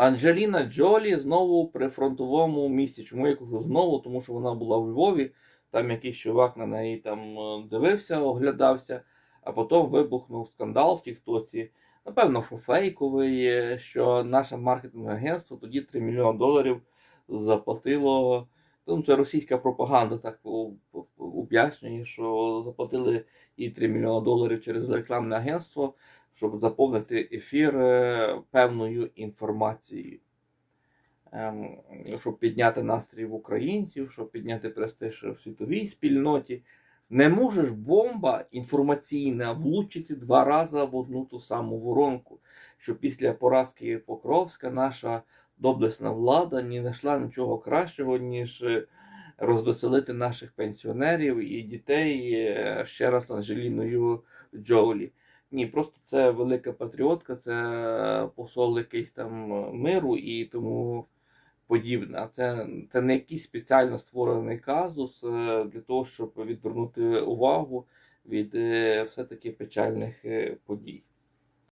Анджеліна Джолі знову при фронтовому місці. Чому я кажу знову? Тому що вона була в Львові, там якийсь чувак на неї там е, дивився, оглядався, а потім вибухнув скандал в Тіктоці. Напевно, що фейковий, що наше маркетингове агентство тоді 3 мільйони доларів заплатило. Ну, це російська пропаганда так об'яснює, що заплатили їй 3 мільйони доларів через рекламне агентство, щоб заповнити ефір е, певною інформацією. Ем, щоб підняти настрій в українців, щоб підняти престиж в світовій спільноті. Не можеш бомба інформаційна влучити два рази в одну ту саму воронку, що після поразки Покровська наша доблесна влада не знайшла нічого кращого, ніж е, розвеселити наших пенсіонерів і дітей е, ще раз Анжеліною Джолі. Ні, просто це велика патріотка, це посол якийсь там миру і тому подібне. А це, це не якийсь спеціально створений казус е, для того, щоб відвернути увагу від е, все-таки печальних е, подій.